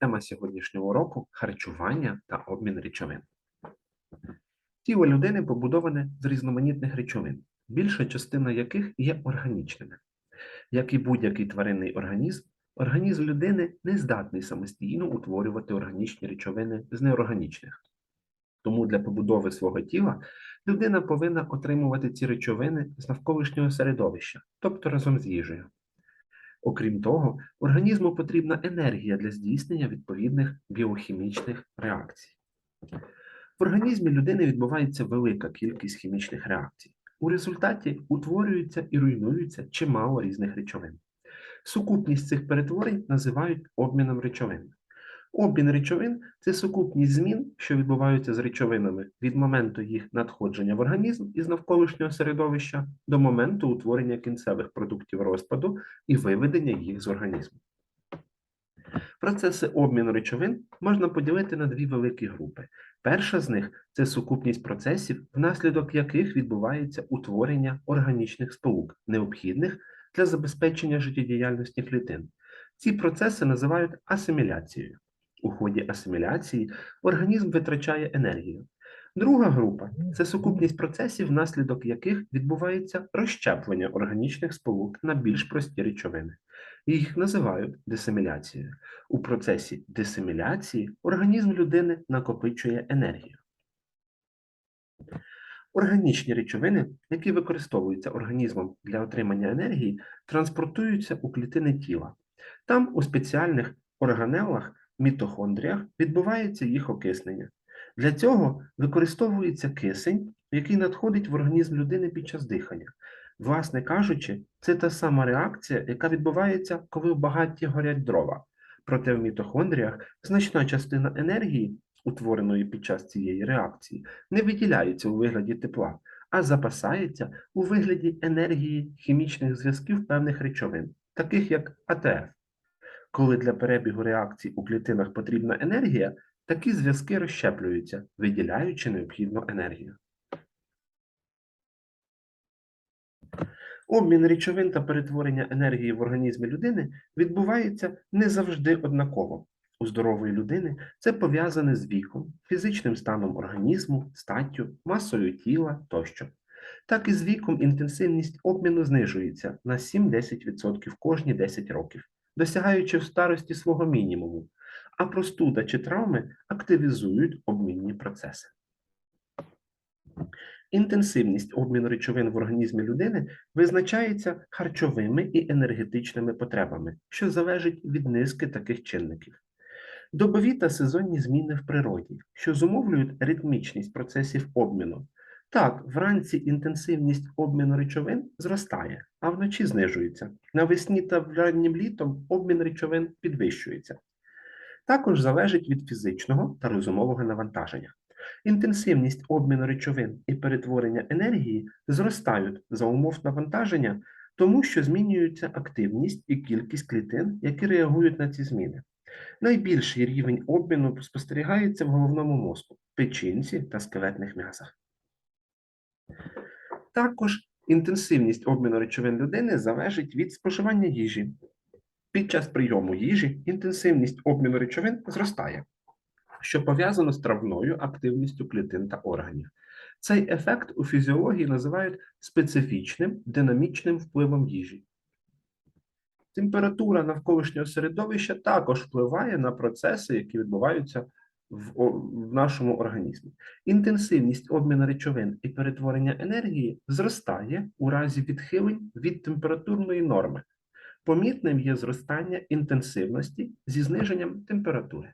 Тема сьогоднішнього уроку харчування та обмін речовин. Тіло людини побудоване з різноманітних речовин, більша частина яких є органічними. Як і будь-який тваринний організм, організм людини не здатний самостійно утворювати органічні речовини з неорганічних. Тому для побудови свого тіла людина повинна отримувати ці речовини з навколишнього середовища, тобто разом з їжею. Окрім того, організму потрібна енергія для здійснення відповідних біохімічних реакцій. В організмі людини відбувається велика кількість хімічних реакцій. У результаті утворюються і руйнуються чимало різних речовин. Сукупність цих перетворень називають обміном речовин. Обмін речовин це сукупність змін, що відбуваються з речовинами від моменту їх надходження в організм із навколишнього середовища до моменту утворення кінцевих продуктів розпаду і виведення їх з організму. Процеси обміну речовин можна поділити на дві великі групи. Перша з них це сукупність процесів, внаслідок яких відбувається утворення органічних сполук, необхідних для забезпечення життєдіяльності клітин. Ці процеси називають асиміляцією. У ході асиміляції організм витрачає енергію. Друга група це сукупність процесів, внаслідок яких відбувається розщеплення органічних сполук на більш прості речовини. Їх називають дисиміляцією. У процесі дисиміляції організм людини накопичує енергію. Органічні речовини, які використовуються організмом для отримання енергії, транспортуються у клітини тіла. Там у спеціальних органелах мітохондріях відбувається їх окиснення. Для цього використовується кисень, який надходить в організм людини під час дихання. Власне кажучи, це та сама реакція, яка відбувається, коли в багатті горять дрова. Проте в мітохондріях значна частина енергії, утвореної під час цієї реакції, не виділяється у вигляді тепла, а запасається у вигляді енергії хімічних зв'язків певних речовин, таких як АТФ. Коли для перебігу реакцій у клітинах потрібна енергія, такі зв'язки розщеплюються, виділяючи необхідну енергію. Обмін речовин та перетворення енергії в організмі людини відбувається не завжди однаково. У здорової людини це пов'язане з віком, фізичним станом організму, статтю, масою тіла тощо. Так і з віком інтенсивність обміну знижується на 7-10% кожні 10 років досягаючи в старості свого мінімуму, а простуда чи травми активізують обмінні процеси. Інтенсивність обміну речовин в організмі людини визначається харчовими і енергетичними потребами, що залежить від низки таких чинників. Добові та сезонні зміни в природі, що зумовлюють ритмічність процесів обміну, так, вранці інтенсивність обміну речовин зростає, а вночі знижується. Навесні та раннім літом обмін речовин підвищується. Також залежить від фізичного та розумового навантаження. Інтенсивність обміну речовин і перетворення енергії зростають за умов навантаження, тому що змінюється активність і кількість клітин, які реагують на ці зміни. Найбільший рівень обміну спостерігається в головному мозку, печінці та скелетних м'язах. Також інтенсивність обміну речовин людини залежить від споживання їжі. Під час прийому їжі інтенсивність обміну речовин зростає, що пов'язано з травною активністю клітин та органів. Цей ефект у фізіології називають специфічним динамічним впливом їжі. Температура навколишнього середовища також впливає на процеси, які відбуваються в нашому організмі. Інтенсивність обміну речовин і перетворення енергії зростає у разі відхилень від температурної норми. Помітним є зростання інтенсивності зі зниженням температури.